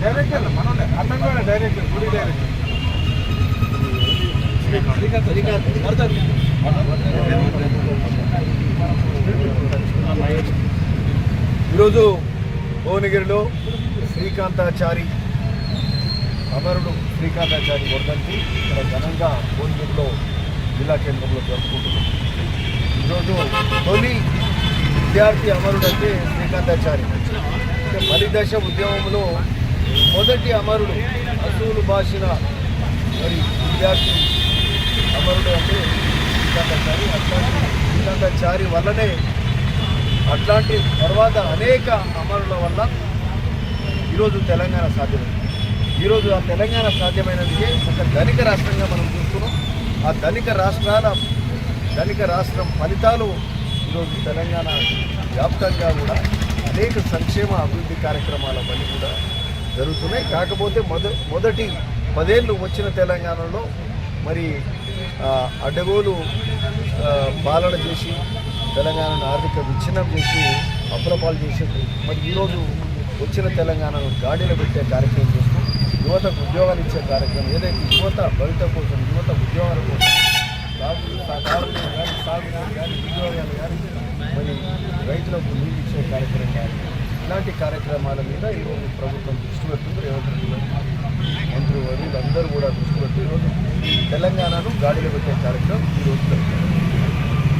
Direct ಅಲ್ಲ ಮನೋಲೆ ಅಣ್ಣನ direct ಗುಡಿ ಡೈರೆಕ್ಟ್ ఈరోజు భువనగిరిలో శ్రీకాంతాచారి అమరుడు శ్రీకాంతాచారి వర్ధంతి ఇక్కడ ఘనంగా భువనగిరిలో జిల్లా కేంద్రంలో జరుపుకుంటున్నాం. ఈరోజు తొలి విద్యార్థి అమరుడు అంటే శ్రీకాంతాచారి. అంటే బలిదశ ఉద్యమంలో మొదటి అమరుడు అసూలు భాషన మరి విద్యార్థి అమరుడు అంటే శ్రీకాంతాచారి అట్లాంటి శ్రీకాంతాచారి వల్లనే అట్లాంటి తర్వాత అనేక అమరుల వల్ల ఈరోజు తెలంగాణ సాధ్యమైంది. ఈరోజు ఆ తెలంగాణ సాధ్యమైనందుకే ఒక ధనిక రాష్ట్రంగా మనం చూస్తున్నాం. ఆ ధనిక రాష్ట్రాల ధనిక రాష్ట్రం ఫలితాలు ఈరోజు తెలంగాణ వ్యాప్తంగా కూడా అనేక సంక్షేమ అభివృద్ధి కార్యక్రమాల పని కూడా జరుగుతున్నాయి. కాకపోతే మొద మొదటి పదేళ్ళు వచ్చిన తెలంగాణలో మరి అడ్డగోలు పాలన చేసి తెలంగాణను ఆర్థిక విచ్ఛిన్నం చేసి అప్రపాలు చేసింది మరి ఈరోజు వచ్చిన తెలంగాణను గాడిలో పెట్టే కార్యక్రమం చేస్తూ యువతకు ఉద్యోగాలు ఇచ్చే కార్యక్రమం ఏదైతే యువత భవిత కోసం యువత ఉద్యోగాల కోసం కానీ సాగు కానీ ఉద్యోగాలు కానీ మరి రైతులకు నీళ్ళు ఇచ్చే కార్యక్రమం కానీ ఇలాంటి కార్యక్రమాల మీద ఈరోజు ప్రభుత్వం దృష్టి పెడుతుంది. రేవంత్ రెడ్డి మంత్రి వారు వీళ్ళందరూ కూడా దృష్టి పెట్టి ఈరోజు తెలంగాణను గాడిలో పెట్టే కార్యక్రమం ఈరోజు జరుగుతుంది.